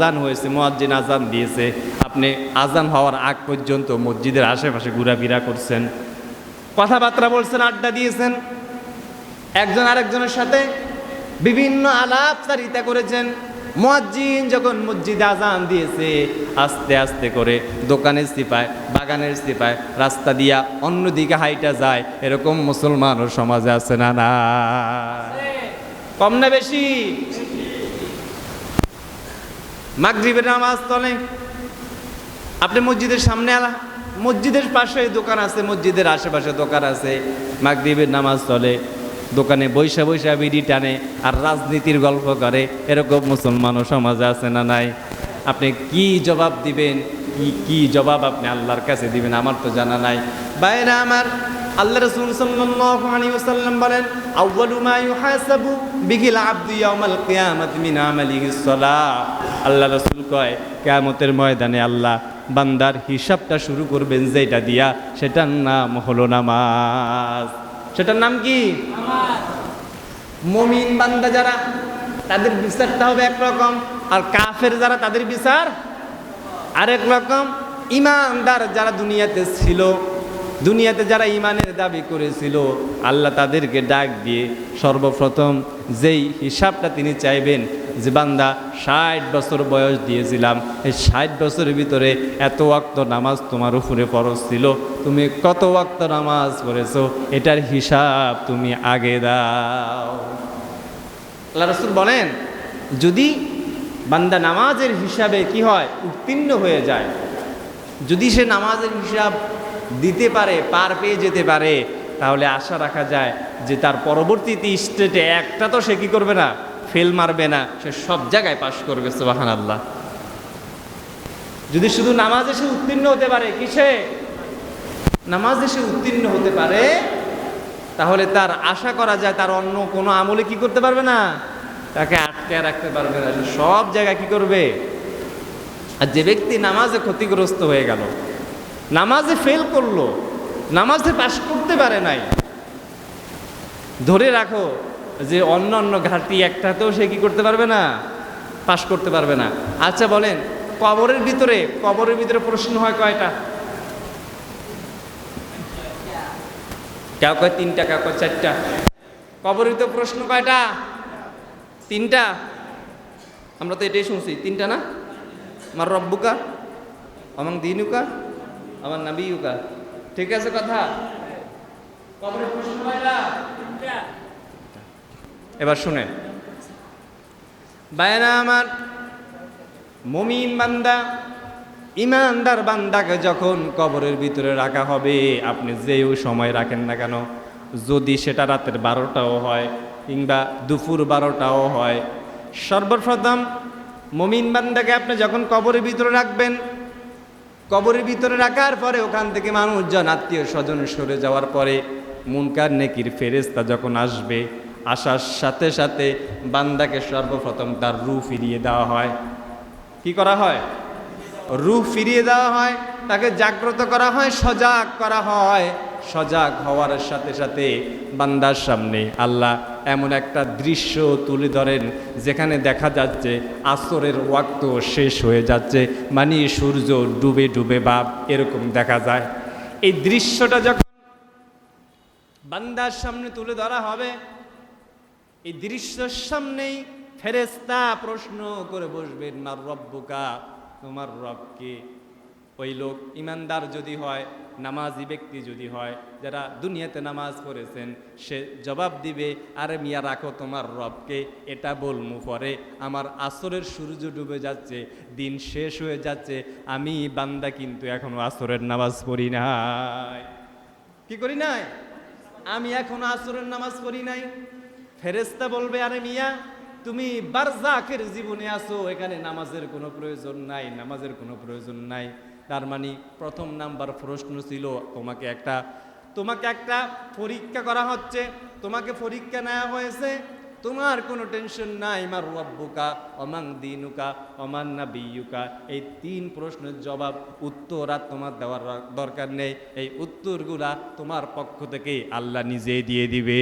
আজান হয়েছে, মুয়াজ্জিন আজান দিয়েছে। আপনি আজান হওয়ার আগ পর্যন্ত মসজিদের আশেপাশে ঘোরাফেরা করছেন। কথাবার্তা বলছেন, আড্ডা দিয়েছেন। একজন আরেকজনের সাথে বিভিন্ন আলাপচারিতা করেছেন। মুয়াজ্জিন যখন মসজিদে আজান দিয়েছে, আস্তে আস্তে করে দোকানের সিপায়, বাগানের সিপায়, রাস্তা দিয়া অন্যদিকে হাইটা যায়। এরকম মুসলমানও সমাজে আছে না না কম না বেশি? মাগরিবের নামাজ তলে। আপনি মসজিদের সামনে আলা মসজিদের পাশে দোকান আছে, মসজিদের আশেপাশে দোকান আছে। মাগরিবের নামাজ চলে দোকানে বৈশা বৈশা বিড়ি টানে আর রাজনীতির গল্প করে। এরকম মুসলমানও সমাজে আছে না নাই? আপনি কি জবাব দিবেন? কি কি জবাব আপনি আল্লাহর কাছে দিবেন? আমার তো জানা নাই। বাইরে আমার আল্লাহ রাসূল সাল্লাল্লাহু আলাইহি ওয়াসাল্লাম বলেন, আউয়ালু মা ইউহাসাবু বিহিল আবদু ইয়াউমাল কিয়ামাতি মিন আমালিহিস সালাহ আল্লাহ রাসূল কয়, কিয়ামতের ময়দানে আল্লাহ বান্দার হিসাবটা শুরু করবেন যেটা দিয়া সেটার নাম হলো নামাজ। সেটার নাম কি? মমিন বান্দা যারা, তাদের বিচারটা হবে একরকম, আর কাফের যারা, তাদের বিচার আরেক রকম। ইমানদার যারা দুনিয়াতে ছিল দুনিয়াতে যারা ইমানের দাবি করেছিল, আল্লাহ তাদেরকে ডাক দিয়ে সর্বপ্রথম যেই হিসাবটা তিনি চাইবেন যে, বান্দা, ষাট বছর বয়স দিয়েছিলাম, এই ষাট বছরের ভিতরে এত ওয়াক্ত নামাজ তোমার উপরে ফরজ ছিল। তুমি কত ওয়াক্ত নামাজ পড়েছো? এটার হিসাব তুমি আগে দাও। আল্লাহ রসুল বলেন, যদি বান্দা নামাজের হিসাবে কি হয়, উত্তীর্ণ হয়ে যায়, যদি সে নামাজের হিসাব দিতে পারে, পার পেয়ে যেতে পারে, তাহলে আশা রাখা যায় যে তার পরবর্তীতে স্টেটে একটা তো সে কি করবে না, ফেল মারবে না, সে সব জায়গায় পাশ করবে সোবাহান আল্লাহ যদি শুধু নামাজে সে উত্তীর্ণ হতে পারে, কিসে? নামাজে সে উত্তীর্ণ হতে পারে, তাহলে তার আশা করা যায় তার অন্য কোনো আমলে কি করতে পারবে না, তাকে আটকে রাখতে পারবে না সব জায়গায় কি করবে? আর যে ব্যক্তি নামাজে ক্ষতিগ্রস্ত হয়ে গেল নামাজে ফেল করল, নামাজে পাশ করতে পারে নাই। ধরে রাখো যে অন্য অন্য ঘাটি একটাতেও সে কি করতে পারবে না পাশ করতে পারবে না। আচ্ছা বলেন, কবরের ভিতরে কবরের ভিতরে প্রশ্ন হয় কয়টা? কেউ কয় তিনটা, কেউ কয় চারটা? কবরের ভিতরে প্রশ্ন কয়টা? তিনটা? আমরা তো এটাই শুনছি, তিনটা না? আমার রব্বুকা আমার দিনুকা আমার নাবিউকা ঠিক আছে কথা? এবার শুনেন বায়না আমার মমিন বান্দা, ইমানদার বান্দাকে যখন কবরের ভিতরে রাখা হবে, আপনি যেও সময় রাখেন না কেন, যদি সেটা রাতের বারোটাও হয় কিংবা দুপুর বারোটাও হয়, সর্বপ্রথম মমিন বান্দাকে আপনি যখন কবরের ভিতরে রাখবেন কবরের ভিতরে রাখার পরে ওখান থেকে মানুষজন, আত্মীয় স্বজন সরে যাওয়ার পরে মুনকার নেকির ফেরেস্তা যখন আসবে, আসার সাথে সাথে বান্দাকে সর্বপ্রথম তার রু ফিরিয়ে দেওয়া হয়। কি করা হয়? রু ফিরিয়ে দেওয়া হয়, তাকে জাগ্রত করা হয়, সজাগ করা হয়। সজাগ হওয়ার সাথে সাথে বান্দার সামনে আল্লাহ এমন একটা দৃশ্য তুলে ধরেন, যেখানে দেখা যাচ্ছে আসরের ওয়াক্ত শেষ হয়ে যাচ্ছে মানে সূর্য ডুবে ডুবে বাপ এরকম দেখা যায়। এই দৃশ্যটা যখন বান্দার সামনে তুলে ধরা হবে, এই দৃশ্যের সামনেই ফেরেস্তা প্রশ্ন করে বসবেন, মার রব্বুকা, তোমার রবকে ওই লোক ইমানদার যদি হয়, নামাজি ব্যক্তি যদি হয়, যারা দুনিয়াতে নামাজ পড়েছেন, সে জবাব দিবে, আরে মিয়া, রাখো তোমার রবকে, এটা বলমু পরে। আমার আসরের সূর্য ডুবে যাচ্ছে, দিন শেষ হয়ে যাচ্ছে, আমি বান্দা কিন্তু এখনও আসরের নামাজ পড়ি নাই। কি করি নাই? আমি এখনও আসরের নামাজ পড়ি নাই। ফেরেস্তা বলবে, আরে মিয়া, তুমি বারজাকের জীবনে আসো এখানে নামাজের কোনো প্রয়োজন নাই, নামাজের কোনো প্রয়োজন নাই। তার মানে প্রথম নাম্বার প্রশ্ন ছিল, তোমাকে একটা তোমাকে একটা পরীক্ষা করা হচ্ছে, তোমাকে পরীক্ষা নেওয়া হয়েছে, তোমার কোনো টেনশন নাই, মার রব্বুকা, অমাং দিনুকা অমান না বিয়ুকা এই তিন প্রশ্নের জবাব, উত্তর আর তোমার দেওয়ার দরকার নেই। এই উত্তরগুলা তোমার পক্ষ থেকে আল্লাহ নিজেই দিয়ে দিবে।